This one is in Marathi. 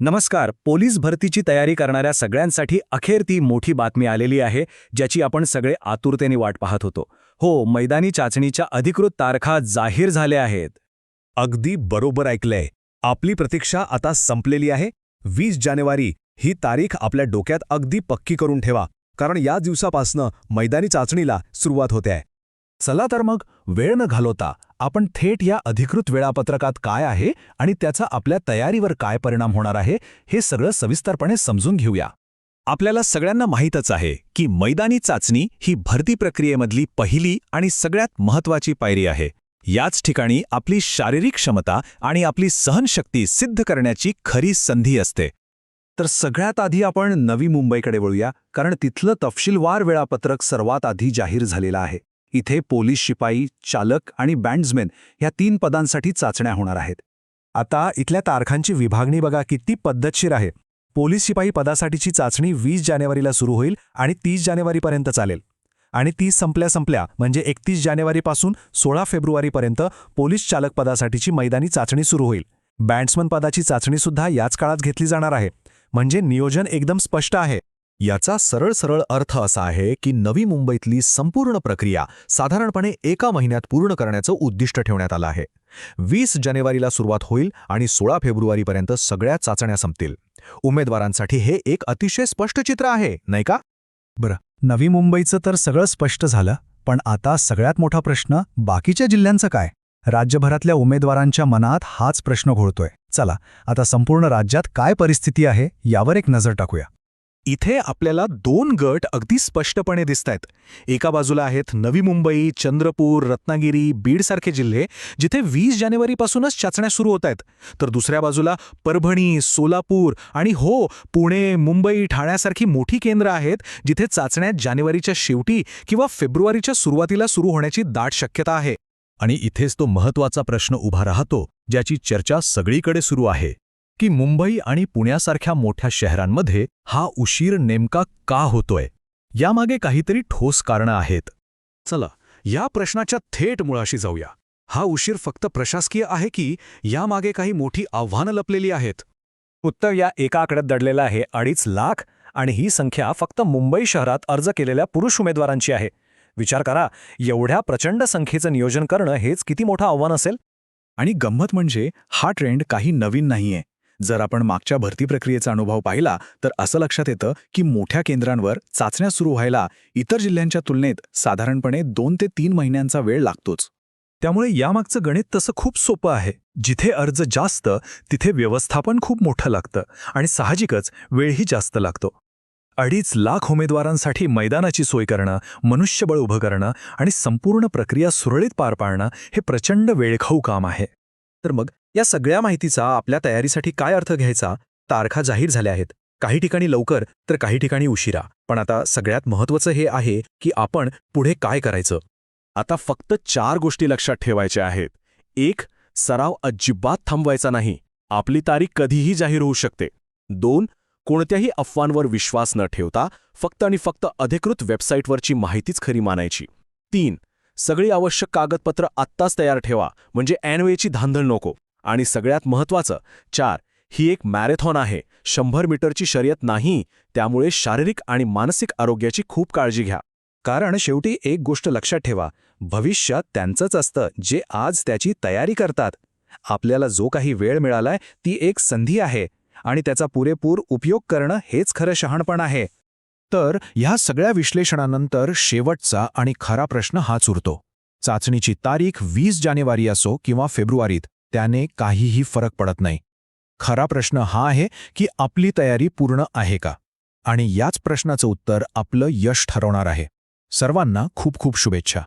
नमस्कार. पोलीस भरतीची तयारी करणाऱ्या सगळ्यांसाठी अखेर ती मोठी बातमी आलेली आहे ज्याची आपण सगळे आतुरतेने वाट पाहत होतो. हो मैदानी चाचणीच्या अधिकृत तारखा जाहीर झाल्या आहेत. अगदी बरोबर ऐकलंय. आपली प्रतीक्षा आता संपलेली आहे. वीस जानेवारी ही तारीख आपल्या डोक्यात अगदी पक्की करून ठेवा कारण या दिवसापासनं मैदानी चाचणीला सुरुवात होते आहे. चला तर मग वेळ न घालवता आपण थेट या अधिकृत वेळापत्रकात काय आहे आणि त्याचा आपल्या तयारीवर काय परिणाम होणार आहे हे सगळं सविस्तरपणे समजून घेऊया. आपल्याला सगळ्यांना माहीतच आहे की मैदानी चाचणी ही भरती प्रक्रियेमधली पहिली आणि सगळ्यात महत्वाची पायरी आहे. याच ठिकाणी आपली शारीरिक क्षमता आणि आपली सहनशक्ती सिद्ध करण्याची खरी संधी असते. तर सगळ्यात आधी आपण नवी मुंबईकडे वळूया कारण तिथलं तपशीलवार वेळापत्रक सर्वात आधी जाहीर झालेलं आहे. इथे पोलीस शिपाई चालक आणि बँड्समॅन ह्या तीन पदांसाठी चाचण्या होणार आहेत. आता इथल्या तारखांची विभागणी बघा किती पद्धतशीर आहे. पोलीस शिपाई पदासाठीची चाचणी वीस जानेवारीला सुरू होईल आणि तीस जानेवारीपर्यंत चालेल. आणि ती संपल्या संपल्या म्हणजे एकतीस जानेवारीपासून सोळा फेब्रुवारीपर्यंत पोलीस चालक पदासाठीची मैदानी चाचणी सुरू होईल. बँड्समन पदाची चाचणीसुद्धा याच काळात घेतली जाणार आहे. म्हणजे नियोजन एकदम स्पष्ट आहे. याचा सरळ सरळ अर्थ असा आहे की नवी मुंबईतली संपूर्ण प्रक्रिया साधारणपणे एका महिन्यात पूर्ण करण्याचं उद्दिष्ट ठेवण्यात आलं आहे. वीस जानेवारीला सुरुवात होईल आणि सोळा फेब्रुवारीपर्यंत सगळ्या चाचण्या संपतील. उमेदवारांसाठी हे एक अतिशय स्पष्ट चित्र आहे नाही का? बरं नवी मुंबईचं तर सगळं स्पष्ट झालं पण आता सगळ्यात मोठा प्रश्न बाकीच्या जिल्ह्यांचं काय? राज्यभरातल्या उमेदवारांच्या मनात हाच प्रश्न घोळतोय. चला आता संपूर्ण राज्यात काय परिस्थिती आहे यावर एक नजर टाकूया. इथे आपल्याला दोन गट अगदी स्पष्टपणे दिसतायत. एका बाजूला आहेत नवी मुंबई चंद्रपूर रत्नागिरी बीडसारखे जिल्हे जिथे वीस जानेवारीपासूनच चाचण्या सुरू होत आहेत तर दुसऱ्या बाजूला परभणी सोलापूर आणि हो पुणे मुंबई ठाण्यासारखी मोठी केंद्र आहेत जिथे चाचण्या जानेवारीच्या शेवटी किंवा फेब्रुवारीच्या सुरुवातीला सुरू होण्याची दाट शक्यता आहे. आणि इथेच तो महत्त्वाचा प्रश्न उभा राहतो ज्याची चर्चा सगळीकडे सुरू आहे. की मुंबई आणि पुण्यासारख्या मोठ्या शहरांमध्ये हा उशीर नेमका का होतोय? यामागे काहीतरी ठोस कारणं आहेत. चला या प्रश्नाच्या थेट मुळाशी जाऊया. हा उशीर फक्त प्रशासकीय आहे की यामागे काही मोठी आव्हानं लपलेली आहेत? उत्तर या एका आकड्यात दडलेलं आहे अडीच लाख आणि ही संख्या फक्त मुंबई शहरात अर्ज केलेल्या पुरुष उमेदवारांची आहे. विचार करा एवढ्या प्रचंड संख्येचं नियोजन करणं हेच किती मोठं आव्हान असेल? आणि गंमत म्हणजे हा ट्रेंड काही नवीन नाहीये. जर आपण मागच्या भरती प्रक्रियेचा अनुभव पाहिला तर असं लक्षात येतं की मोठ्या केंद्रांवर चाचण्या सुरू व्हायला इतर जिल्ह्यांच्या तुलनेत साधारणपणे दोन ते तीन महिन्यांचा वेळ लागतोच. त्यामुळे यामागचं गणित तसं खूप सोपं आहे. जिथे अर्ज जास्त तिथे व्यवस्थापन खूप मोठं लागतं आणि साहजिकच वेळही जास्त लागतो. अडीच लाख उमेदवारांसाठी मैदानाची सोय करणं मनुष्यबळ उभं करणं आणि संपूर्ण प्रक्रिया सुरळीत पार पाडणं हे प्रचंड वेळखाऊ काम आहे. तर मग या सगळ्या माहितीचा आपल्या तयारीसाठी काय अर्थ घ्यायचा? तारखा जाहीर झाल्या आहेत. काही ठिकाणी लवकर तर काही ठिकाणी उशिरा. पण आता सगळ्यात महत्त्वाचं हे आहे की आपण पुढे काय करायचं? आता फक्त चार गोष्टी लक्षात ठेवायच्या आहेत. एक सराव अजिबात थांबवायचा नाही. आपली तारीख कधीही जाहीर होऊ शकते. दोन कोणत्याही अफवांवर विश्वास न ठेवता फक्त आणि फक्त अधिकृत वेबसाईटवरची माहितीच खरी मानायची. तीन सगळी आवश्यक कागदपत्र आत्ताच तयार ठेवा म्हणजे ॲनवेची धांदळ नको. आणि सगळ्यात महत्त्वाचं चार ही एक मॅरेथॉन आहे. शंभर मीटरची शर्यत नाही त्यामुळे शारीरिक आणि मानसिक आरोग्याची खूप काळजी घ्या. कारण शेवटी एक गोष्ट लक्षात ठेवा भविष्यात त्यांचंच असतं जे आज त्याची तयारी करतात. आपल्याला जो काही वेळ मिळालाय ती एक संधी आहे. आणि त्याचा पुरेपूर उपयोग करणं हेच खरं शहाणपण आहे. तर ह्या सगळ्या विश्लेषणानंतर शेवटचा आणि खरा प्रश्न हाच उरतो. चाचणीची तारीख वीस जानेवारी असो किंवा फेब्रुवारीत त्याने काहीही फरक पडत नाही. खरा प्रश्न हा आहे की आपली तयारी पूर्ण आहे का? आणि याच प्रश्नाचं उत्तर आपलं यश ठरवणार आहे. सर्वांना खूप खूप शुभेच्छा.